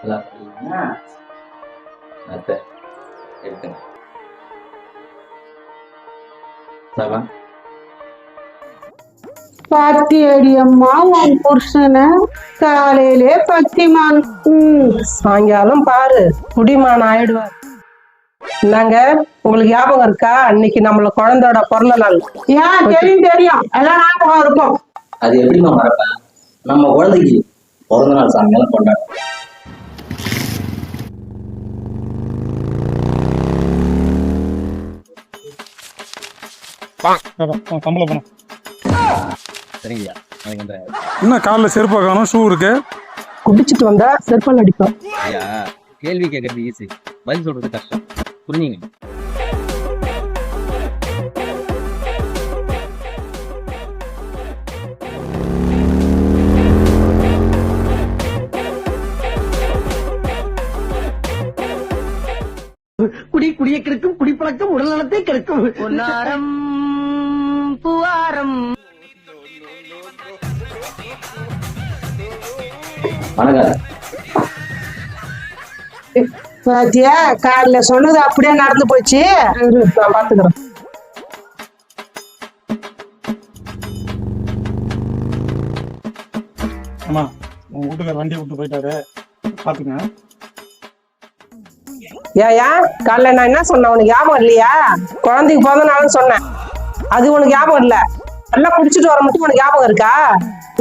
நல்லா படிக்கிறீங்களா? பாத்தியடி அம்மா உன் புருஷனை காலையிலே பத்திமான் ம் சாயங்காலம் பாரு குடிமான் ஆயிடுவார் என்னங்க உங்களுக்கு ஞாபகம் இருக்கா? அன்னைக்கு நம்மள குழந்தையோட பிறந்த நாள். ஏன் தெரியும் தெரியும். எல்லாம் ஞாபகம் இருக்கும். அது எப்படிம்மா மறப்பேன்? நம்ம குழந்தைக்கு பிறந்த நாள் சாயங்காலம் கொண்டாடும் சரிங்கய்யா இந்த என்ன காலில் செருப்பை காணும்? ஷூ இருக்கு. குடிச்சிட்டு வந்தா செருப்பால் அடிப்போம். ஐயா கேள்வி கேட்கறது ஈஸி பதில் சொல்றது கஷ்டம். புரிஞ்சுங்க. குடி குடியை கெடுக்கும் குடிப்பழக்கம் உடல் நலத்தை கெடுக்கும். பொன்னாரம் புவாரம். வணக்கம். பாத்தியா? காலைல சொன்னது அப்படியே நடந்து போச்சு. பாத்துக்கிறேன் அம்மா உங்க வீட்டுக்கார வண்டியை விட்டு போயிட்டாரு. பாத்துக்கங்க. ஏயா காலைல நான் என்ன சொன்னேன்? உனக்கு ஞாபகம் இல்லையா? குழந்தைக்கு பிறந்த நாள்னு சொன்னேன். அது உனக்கு ஞாபகம் இல்ல? நல்லா குடிச்சிட்டு வர மட்டும் உனக்கு ஞாபகம் இருக்கா?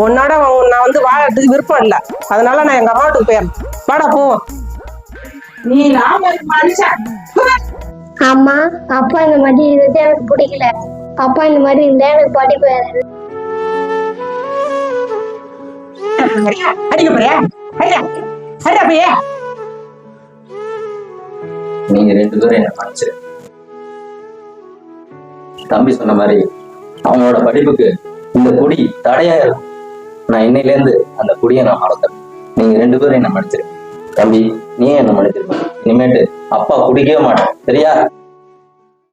உன்னோட உன் நான் வந்து வாழறதுக்கு விருப்பம் இல்ல. அதனால நான் எங்க அம்மா வீட்டுக்கு போயிடுறேன் வாடா நீ மனுஷன் அம்மா அப்பா இந்த மாதிரி எனக்கு பிடிக்கல. அப்பா இந்த மாதிரி இருந்தா எனக்கு படிப்பு. அடிக்க போறியா? போய் நீங்க ரெண்டு பேரும் என்ன மன்னிச்சிரு தம்பி சொன்ன மாதிரி அவனோட படிப்புக்கு இந்த குடி தடையா இருக்கும். நான் இன்னையில இருந்து அந்த குடியை நான் மறந்துறேன் நீங்க ரெண்டு பேரும் என்ன மன்னிச்சிரு தம்பி நீ என்ன மன்னிச்சிருக்க இனிமேட்டு அப்பா குடிக்கவே மாட்டேன். சரியா?